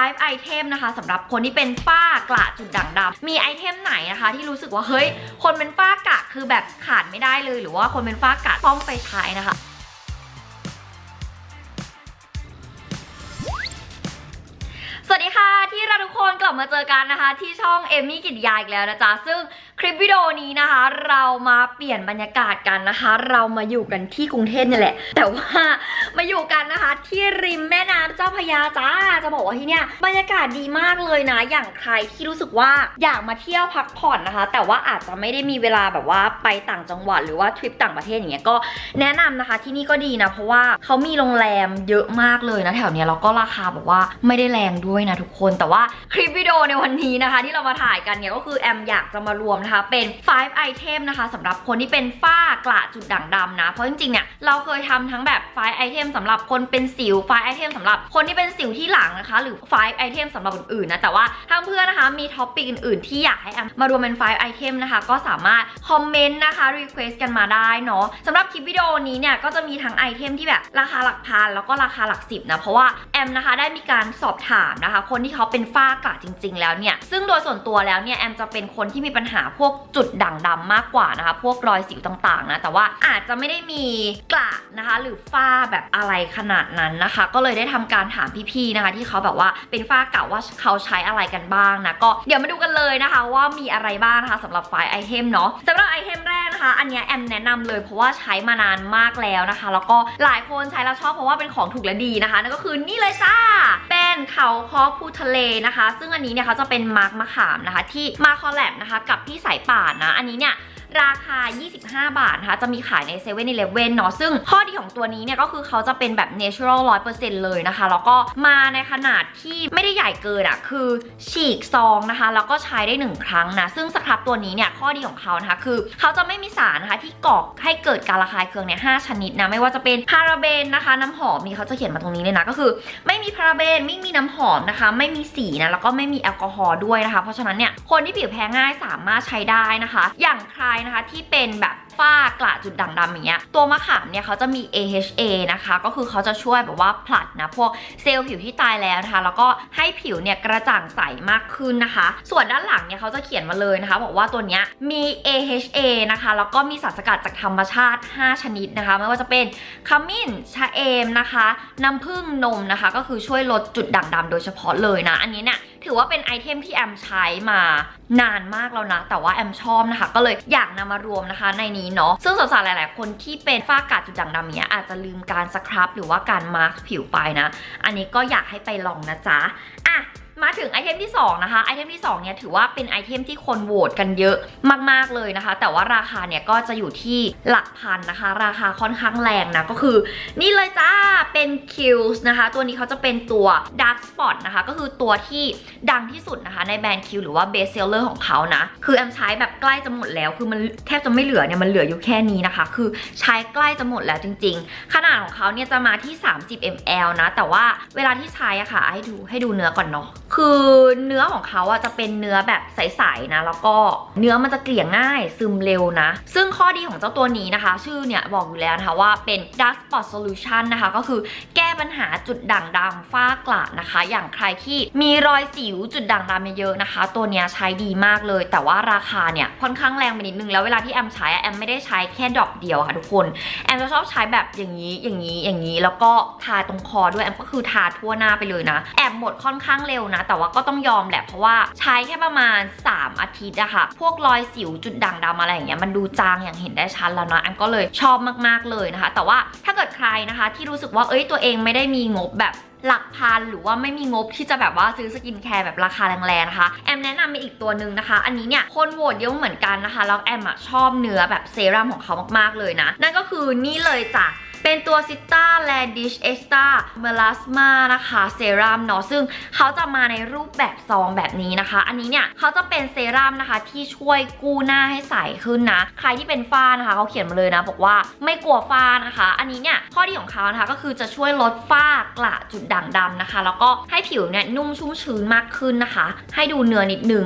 5ไอเทมนะคะสำหรับคนที่เป็นฝ้ากระจุดด่างดำมีไอเทมไหนนะคะ ที่รู้สึกว่าเฮ้ย คนเป็นฝ้ากระคือแบบขาดไม่ได้เลย หรือว่าคนเป็นฝ้ากระต้องไปใช้นะคะสวัสดีค่ะ ที่เราทุกคนกลับมาเจอกันนะคะ ที่ช่องเอมมี่กิตยาอีกแล้วนะจ๊ะซึ่ง คลิปวิดีโอนี้นะคะ เรามาเปลี่ยนบรรยากาศกันนะคะ เรามาอยู่กันที่กรุงเทพนี่แหละ แต่ว่ามาอยู่กันนะคะ ที่ริมแม่น้ำเจ้าพระยาจ้าจะบอกว่าที่เนี่ยบรรยากาศดีมากเลยนะ อย่างใครที่รู้สึกว่าอยากมาเที่ยวพักผ่อนนะคะ แต่ว่าอาจจะไม่ได้มีเวลาแบบว่าไปต่างจังหวัดหรือว่าทริปต่างประเทศอย่างเงี้ยก็แนะนำนะคะที่นี่ก็ดีนะ เพราะว่าเขามีโรงแรมเยอะมากเลยนะแถวเนี้ยแล้วก็ราคาแบบว่าไม่ได้แรงด้วยนะทุกคน แต่ว่าคลิปวิดีโอในวันนี้นะคะ ที่เรามาถ่ายกันเนี่ยก็คือแอมอยากจะมารวมนะคะ เป็น5ไอเทมนะคะสำหรับคนที่เป็นฝ้ากระจุดด่างดำนะ เพราะจริงๆเนี่ยเราเคยทำทั้งแบบ5ไอเทมสำหรับคนเป็นสิว5ไอเทมสำหรับคนที่เป็นสิวที่หลังนะคะ หรือ5ไอเทมสำหรับอื่นๆนะ แต่ว่าถ้าเพื่อนนะคะมีท็อปปิกอื่นๆ ที่อยากให้แอมมารวมเป็น5ไอเทมนะคะ ก็สามารถคอมเมนต์นะคะรีเควสกันมาได้เนาะสำหรับคลิปวิดีโอนี้เนี่ยก็จะมีทั้งไอเทมที่แบบราคาหลักพันแล้วก็ราคาหลักสิบนะเพราะว่าแอมนะคะได้มีการสอบถามนะคะ คนที่เขาเป็นฝ้ากระจริง ๆ แล้วเนี่ยซึ่งโดยส่วนตัวแล้วเนี่ยแอมจะเป็นคนที่มีปัญหาพพวกจุดด่างดำมากกว่านะคะ พวกรอยสิวต่างๆนะแต่ว่าอาจจะไม่ได้มีกระนะคะ หรือฝ้าแบบอะไรขนาดนั้นนะคะ ก็เลยได้ทำการถามพี่ๆนะคะ ที่เขาแบบว่าเป็นฝ้าเก่าว่าเขาใช้อะไรกันบ้างนะก็เดี๋ยวมาดูกันเลยนะคะ ว่ามีอะไรบ้างนะคะสำหรับไฟล์ไอเทมเนาะสำหรับไอเทมแรก นะคะ อันเนี้ยแอมแนะนำเลยเพราะว่าใช้มานานมากแล้วนะคะ แล้วก็หลายคนใช้แล้วชอบเพราะว่าเป็นของถูกและดีนะคะนั่นก็คือนี่เลยจ้าเป็นเขาคอพูทะเลนะคะ ซึ่งอันนี้เนี่ยเขาจะเป็นมาร์กมะขามนะคะ ที่มาคอลแลบนะคะ กับพี่สายป่านนะ อันนี้เนี่ย ราคา 25 บาทนะคะจะมีขายใน7 e เ e ่ e อเนาะซึ่งข้อดีของตัวนี้เนี่ยก็คือเขาจะเป็นแบบ natural 100%เลยนะคะ แล้วก็มาในขนาดที่ไม่ได้ใหญ่เกินอะคือฉีกซองนะคะ แล้วก็ใช้ได้ 1 ครั้งนะ ซึ่งสครับตัวนี้เนี่ยข้อดีของเขานะคะ คือเขาจะไม่มีสารนะคะที่ก่อให้เกิดการระคายเคืองเนี่ย5ชนิดนะ ไม่ว่าจะเป็นพาราเบนนะคะ น้ำหอมนี่เขาจะเขียนมาตรงนี้เลยนะก็คือ ไม่มีพาราเบนไม่มีน้ำหอมนะคะ ไม่มีสีนะแล้วก็ไม่มีแอลกอฮอล์ด้วยนะคะ เพราะฉะนั้นเนี่ยคนที่ผิวแพ้ง่ายสามารถใช้ได้นะคะ อย่างใครนะคะที่เป็นแบบฝ้ากระจุดด่างดำอย่างเงี้ยตัวมะขามเนี่ยเขาจะมี AHA นะคะ ก็คือเขาจะช่วยแบบว่าผลัดนะพวกเซลล์ผิวที่ตายแล้วนะคะ แล้วก็ให้ผิวเนี่ยกระจ่างใสมากขึ้นนะคะ ส่วนด้านหลังเนี่ยเขาจะเขียนมาเลยนะคะ บอกว่าตัวเนี้ยมี AHA นะคะแล้วก็มีสารสกัดจากธรรมชาติ 5 ชนิดนะคะ ไม่ว่าจะเป็นขมิ้นชะเอมนะคะ น้ำผึ้งนมนะคะ ก็คือช่วยลดจุดด่างดำโดยเฉพาะเลยนะ อันนี้เนี่ย ถือว่าเป็นไอเทมที่แอมใช้มานานมากแล้วนะ แต่ว่าแอมชอบนะคะ ก็เลยอยากนำมารวมนะคะในนี้เนาะซึ่งสาวๆหลาย ๆ คนที่เป็นฝ้ากระจุดด่างดำเนี้ยอาจจะลืมการสครับหรือว่าการมาร์กผิวไปนะ อันนี้ก็อยากให้ไปลองนะจ๊ะอะ มาถึงไอเทมที่ 2 นะคะ ไอเทมที่2เนี่ยถือว่าเป็นไอเทมที่คนโหวตกันเยอะมาก ๆ เลยนะคะ แต่ว่าราคาเนี่ยก็จะอยู่ที่หลักพันนะคะ ราคาค่อนข้างแรงนะ ก็คือ นี่เลยจ้า เป็น Kills นะคะ ตัวนี้เขาจะเป็นตัว Dark Spot นะคะ ก็คือตัวที่ดังที่สุดนะคะ ในแบรนด์ Q หรือว่า Best Seller ของเขานะ คือแอมใช้แบบใกล้จะหมดแล้ว คือมันแทบจะไม่เหลือเนี่ยมันเหลืออยู่แค่นี้นะคะ คือใช้ใกล้จะหมดแล้วจริง ๆ ขนาดของเขาเนี่ยจะมาที่ 30 ml นะ แต่ว่าเวลาที่ใช้อะค่ะ ให้ดูให้ดูเนื้อก่อนเนาะคือเนื้อของเขาอะจะเป็นเนื้อแบบใสๆนะ แล้วก็เนื้อมันจะเกลี่ยง่ายซึมเร็วนะ ซึ่งข้อดีของเจ้าตัวนี้นะคะ ชื่อเนี่ยบอกอยู่แล้วนะคะว่าเป็น Dark Spot Solution นะคะ ก็คือแก้ปัญหาจุดด่างดำฝ้ากระนะคะ อย่างใครที่มีรอยสิวจุดด่างดำเยอะๆนะคะ ตัวเนี้ยใช้ดีมากเลย แต่ว่าราคาเนี่ยค่อนข้างแรงไปนิดนึงแล้วเวลาที่แอมใช้แอมไม่ได้ใช้แค่ดอกเดียวค่ะทุกคนแอมจะชอบใช้แบบอย่างนี้อย่างนี้อย่างนี้ แล้วก็ทาตรงคอด้วยแอมก็คือทาทั่วหน้าไปเลยนะแอมหมดค่อนข้างเร็วนะแต่ว่าก็ต้องยอมแหละเพราะว่าใช้แค่ประมาณ 3 อาทิตย์อะค่ะ พวกรอยสิวจุดด่างดำอะไรอย่างเงี้ยมันดูจางอย่างเห็นได้ชัดแล้วนะแอมก็เลยชอบมากๆเลยนะคะ แต่ว่าถ้าเกิดใครนะคะ ที่รู้สึกว่าเอ้ยตัวเองไม่ได้มีงบแบบหลักพันหรือว่าไม่มีงบที่จะแบบว่าซื้อสกินแคร์แบบราคาแรงๆนะคะ แอมแนะนำมีอีกตัวหนึ่งนะคะ อันนี้เนี่ยคนโหวตเยอะเหมือนกันนะคะ แล้วแอมอะชอบเนื้อแบบเซรั่มของเขามากๆเลยนะ นั่นก็คือนี่เลยจ้ะ เป็นตัวซิต้าแลดิชเอ็กซ์ตาเมลาสมานะคะเซรั่มเนาะซึ่งเขาจะมาในรูปแบบซองแบบนี้นะคะ อันนี้เนี่ยเขาจะเป็นเซรั่มนะคะที่ช่วยกู้หน้าให้ใสขึ้นนะ ใครที่เป็นฝ้านะคะเขาเขียนมาเลยนะบอกว่าไม่กลัวฝ้านะคะ อันนี้เนี่ยข้อดีของเขานะคะก็คือจะช่วยลดฝ้ากระจุดด่างดำนะคะ แล้วก็ให้ผิวเนี่ยนุ่มชุ่มชื้นมากขึ้นนะคะ ให้ดูเนื้อนิดนึง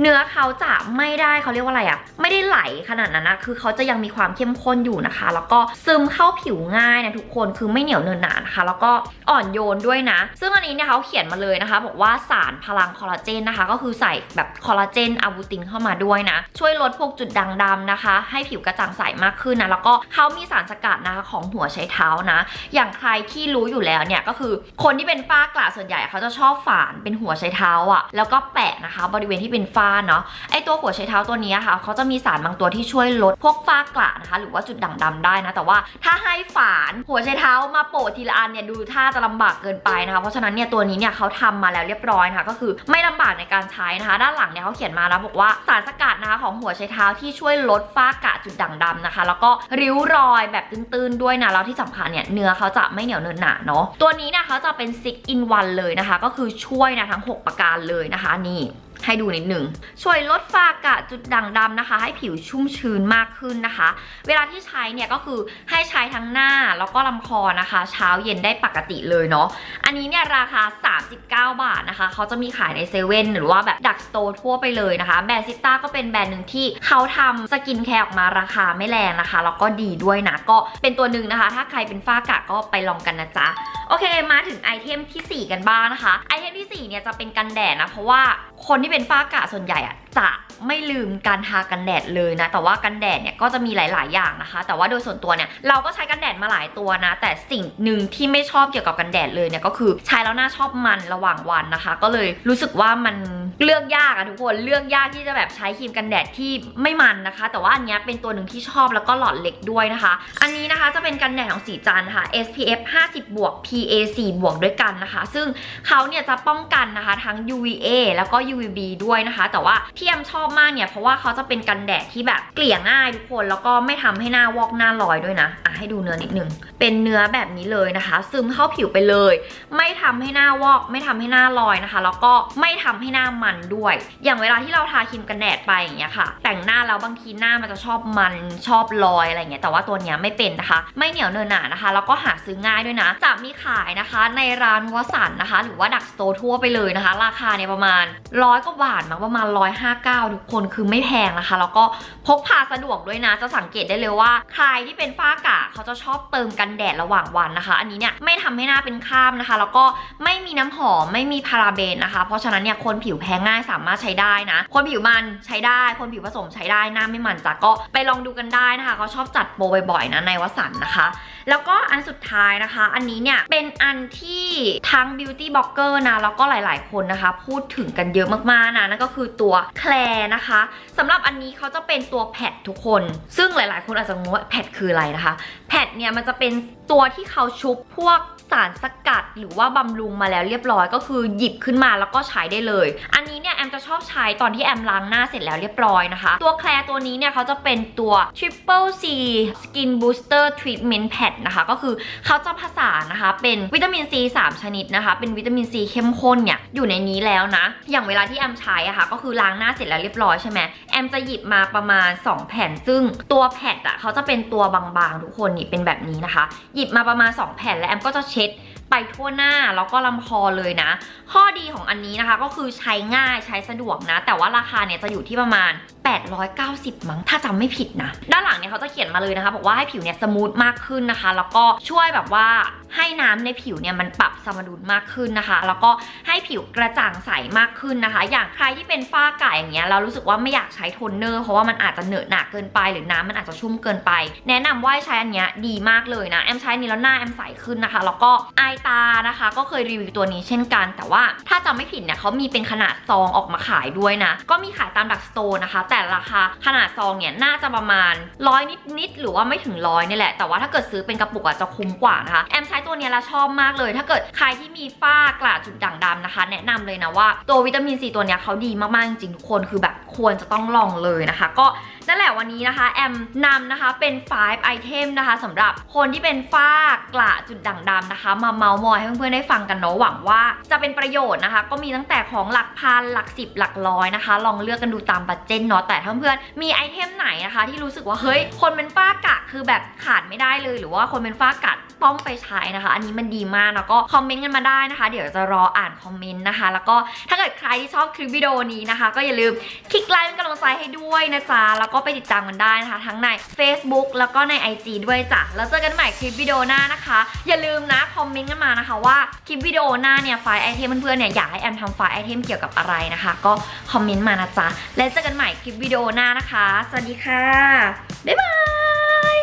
เนื้อเขาจะไม่ได้เขาเรียกว่าอะไรอะไม่ได้ไหลขนาดนั้นนะคือเขาจะยังมีความเข้มข้นอยู่นะคะ แล้วก็ซึมเข้าผิวง่ายนะทุกคนคือไม่เหนียวเนินหนานะคะ แล้วก็อ่อนโยนด้วยนะ ซึ่งอันนี้เนี่ยเขาเขียนมาเลยนะคะ บอกว่าสารพลังคอลลาเจนนะคะ ก็คือใส่แบบคอลลาเจนอะบูตินเข้ามาด้วยนะ ช่วยลดพวกจุดด่างดำนะคะ ให้ผิวกระจ่างใสมากขึ้นนะ แล้วก็เขามีสารสกัดนะคะของหัวไชเท้านะ อย่างใครที่รู้อยู่แล้วเนี่ยก็คือคนที่เป็นฝ้ากระส่วนใหญ่เขาจะชอบฝานเป็นหัวไชเท้าอะแล้วก็แปะนะคะ บริเวณที่เป็นฝ้าเนาะ ไอตัวหัวไชเท้าตัวนี้ค่ะเขาจะมีสารบางตัวที่ช่วยลดพวกฝ้ากระนะคะ หรือว่าจุดด่างดำได้นะ แต่ว่าถ้าให้ฝาน หัวไชเท้ามาโปะทีละอันเนี่ยดูท่าจะลำบากเกินไปนะคะ เพราะฉะนั้นเนี่ยตัวนี้เนี่ยเขาทำมาแล้วเรียบร้อยนะคะก็คือไม่ลำบากในการใช้นะคะ ด้านหลังเนี่ยเขาเขียนมาแล้วบอกว่าสารสกัดนะคะของหัวไชเท้าที่ช่วยลดฝ้ากระจุดด่างดำนะคะ แล้วก็ริ้วรอยแบบตื้นๆด้วยนะแล้วที่สำคัญเนี่ยเนื้อเขาจะไม่เหนียวเนินหนาเนาะตัวนี้เนี่ยเขาจะเป็น6 in 1เลยนะคะ ก็คือช่วยนะทั้ง 6 ประการเลยนะคะนี่ ให้ดูนิดหนึ่งช่วยลดฝ้ากระจุดด่างดำนะคะ ให้ผิวชุ่มชื้นมากขึ้นนะคะ เวลาที่ใช้เนี่ยก็คือให้ใช้ทั้งหน้าแล้วก็ลำคอนะคะ เช้าเย็นได้ปกติเลยเนาะอันนี้เนี่ยราคา 39 บาทนะคะเขาจะมีขายในเซเว่นหรือว่าแบบดักสโตร์ทั่วไปเลยนะคะแบรนด์ซิต้าก็เป็นแบรนด์หนึ่งที่เขาทำสกินแคร์ออกมาราคาไม่แรงนะคะแล้วก็ดีด้วยนะก็เป็นตัวหนึ่งนะคะ ถ้าใครเป็นฝ้ากระก็ไปลองกันนะจ๊ะโอเคมาถึงไอเทมทีสี่ 4 กันบ้างนะคะ ไอเทมที่ 4 เนี่ยจะเป็นกันแดดนะ เพราะว่าคนที่เป็นฝ้ากระส่วนใหญ่อะ จะไม่ลืมการทากันแดดเลยนะ แต่ว่ากันแดดเนี่ยก็จะมีหลาย ๆ อย่างนะคะ แต่ว่าโดยส่วนตัวเนี่ยเราก็ใช้กันแดดมาหลายตัวนะ แต่สิ่งหนึ่งที่ไม่ชอบเกี่ยวกับกันแดดเลยเนี่ยก็คือใช้แล้วหน้าชอบมันระหว่างวันนะคะ ก็เลยรู้สึกว่ามันเลือกยากอะทุกคนเลือกยากที่จะแบบใช้ครีมกันแดดที่ไม่มันนะคะ แต่ว่าอันเนี้ยเป็นตัวหนึ่งที่ชอบแล้วก็หลอดเล็กด้วยนะคะ อันนี้นะคะจะเป็นกันแดดของสีจันค่ะ SPF 50บวก PA 4บวกด้วยกันนะคะ ซึ่งเขาเนี่ยจะป้องกันนะคะทั้ง UVA แล้วก็ UVB ด้วยนะคะ แต่ว่าที่แอมชอบมากเนี่ย เพราะว่าเขาจะเป็นกันแดดที่แบบเกลี่ยง่ายทุกคนแล้วก็ไม่ทำให้หน้าวอกหน้าลอยด้วยนะอะให้ดูเนื้อนิดนึง เป็นเนื้อแบบนี้เลยนะคะ ซึมเข้าผิวไปเลย ไม่ทำให้หน้าวอก ไม่ทำให้หน้าลอยนะคะ แล้วก็ไม่ทำให้หน้ามันด้วย อย่างเวลาที่เราทาครีมกันแดดไปอย่างเงี้ยค่ะ แต่งหน้าแล้วบางทีหน้ามันจะชอบมันชอบลอยอะไรเงี้ยแต่ว่าตัวเนี้ยไม่เป็นนะคะ ไม่เหนียวเนินหนานะคะ แล้วก็หาซื้อง่ายด้วยนะจะมีขายนะคะในร้านวสันต์นะคะ หรือว่าดักสโตร์ทั่วไปเลยนะคะ ราคาเนี่ยประมาณร้อยกว่าบาทมั้งประมาณร้อยห้าทุกคนคือไม่แพงนะคะ แล้วก็พกพาสะดวกด้วยนะ จะสังเกตได้เลยว่า ใครที่เป็นฝ้ากระเขาจะชอบเติมกันแดดระหว่างวันนะคะ อันนี้เนี่ยไม่ทำให้หน้าเป็นคราบนะคะ แล้วก็ไม่มีน้ำหอมไม่มีพาราเบนนะคะ เพราะฉะนั้นเนี่ยคนผิวแพ้ง่ายสามารถใช้ได้นะ คนผิวมันใช้ได้ คนผิวผสมใช้ได้หน้าไม่มันจ้ะก็ไปลองดูกันได้นะคะเขาชอบจัดโปรบ่อยๆนะในวสันนะคะ แล้วก็อันสุดท้ายนะคะ อันนี้เนี่ยเป็นอันที่ทั้ง beauty blogger นะแล้วก็หลาย ๆ คนนะคะ พูดถึงกันเยอะมากๆนะนั่นก็คือตัวแคลนะคะสำหรับอันนี้เขาจะเป็นตัวแพดทุกคน ซึ่งหลาย ๆ คนอาจจะงงว่าแพดคืออะไรนะคะ แพดเนี่ยมันจะเป็นตัวที่เขาชุบพวกสารสกัดหรือว่าบำรุงมาแล้วเรียบร้อยก็คือหยิบขึ้นมาแล้วก็ใช้ได้เลย อันนี้เนี่ยแอมจะชอบใช้ตอนที่แอมล้างหน้าเสร็จแล้วเรียบร้อยนะคะ ตัวแคลตัวนี้เนี่ยเขาจะเป็นตัว Triple C Skin Booster Treatment Pad นะคะ ก็คือเขาจะผสานนะคะ เป็นวิตามินซี3ชนิดนะคะ เป็นวิตามินซีเข้มข้นเนี่ยอยู่ในนี้แล้วนะ อย่างเวลาที่แอมใช้อะค่ะก็คือล้างหน้าเสร็จแล้วเรียบร้อยใช่ไหมแอมจะหยิบมาประมาณ 2 แผ่นซึ่งตัวแผ่นอะเขาจะเป็นตัวบางๆทุกคนนี่เป็นแบบนี้นะคะ หยิบมาประมาณ 2 แผ่นแล้วแอมก็จะเช็ดไปทั่วหน้าแล้วก็ลำคอเลยนะ ข้อดีของอันนี้นะคะก็คือใช้ง่ายใช้สะดวกนะ แต่ว่าราคาเนี่ยจะอยู่ที่ประมาณ 890 มั้งถ้าจำไม่ผิดนะ ด้านหลังเนี่ยเขาจะเขียนมาเลยนะคะ บอกว่าให้ผิวเนี่ยสมูทมากขึ้นนะคะ แล้วก็ช่วยแบบว่า ให้น้ำในผิวเนี่ยมันปรับสมดุลมากขึ้นนะคะ แล้วก็ให้ผิวกระจ่างใสมากขึ้นนะคะ อย่างใครที่เป็นฝ้ากระอย่างเงี้ยเรารู้สึกว่าไม่อยากใช้โทนเนอร์เพราะว่ามันอาจจะเหนอะหนะเกินไป หรือน้ำมันอาจจะชุ่มเกินไป แนะนำว่าให้ใช้อันเนี้ยดีมากเลยนะแอมใช้อันนี้แล้วหน้าแอมใสขึ้นนะคะ แล้วก็อายตานะคะ ก็เคยรีวิวตัวนี้เช่นกัน แต่ว่าถ้าจำไม่ผิดเนี่ยเขามีเป็นขนาดซองออกมาขายด้วยนะ ก็มีขายตามดักสโตร์นะคะ แต่ราคาขนาดซองเนี่ยน่าจะประมาณร้อยนิดๆหรือว่าไม่ถึงร้อยนี่แหละแต่ว่าถ้าเกิดซื้อเป็นกระปุกอะจะคุ้มกว่านะคะแอมใช้ตัวนี้เราชอบมากเลย ถ้าเกิดใครที่มีฝ้ากระจุดด่างดำนะคะ แนะนำเลยนะว่าตัววิตามินซีตัวนี้เขาดีมากๆจริงทุกคนคือแบบควรจะต้องลองเลยนะคะ ก็ นั่นแหละวันนี้นะคะ แอมนำนะคะเป็น5ไอเทมนะคะสำหรับคนที่เป็นฝ้ากระจุดด่างดำนะคะ มาเมามอยให้เพื่อนๆได้ฟังกันเนาะหวังว่าจะเป็นประโยชน์นะคะ ก็มีตั้งแต่ของหลักพันหลักสิบหลักร้อยนะคะ ลองเลือกกันดูตามบัตเจนเนาะแต่ถ้าเพื่อนๆมีไอเทมไหนนะคะ ที่รู้สึกว่าเฮ้ยคนเป็นฝ้ากระคือแบบขาดไม่ได้เลย หรือว่าคนเป็นฝ้ากระต้องไปใช้นะคะ อันนี้มันดีมากแล้วก็คอมเมนต์กันมาได้นะคะ เดี๋ยวจะรออ่านคอมเมนต์นะคะ แล้วก็ถ้าเกิดใครที่ชอบคลิปวิดีโอนี้นะคะ ก็อย่าลืมคลิกไลค์เป็นกำลังใจให้ด้วยนะจ๊ะแล้วก็ไปติดตามกันได้นะคะ ทั้งใน Facebook แล้วก็ใน IG ด้วยจ้ะ แล้วเจอกันใหม่คลิปวิดีโอหน้านะคะ อย่าลืมนะคอมเมนต์กันมานะคะว่าคลิปวิดีโอหน้าเนี่ยไฟล์ไอเทมเพื่อนๆเนี่ยอยากให้แอมทำไฟล์ไอเทมเกี่ยวกับอะไรนะคะ ก็คอมเมนต์มานะจ๊ะ แล้วเจอกันใหม่คลิปวิดีโอหน้านะคะ สวัสดีค่ะ บ๊ายบาย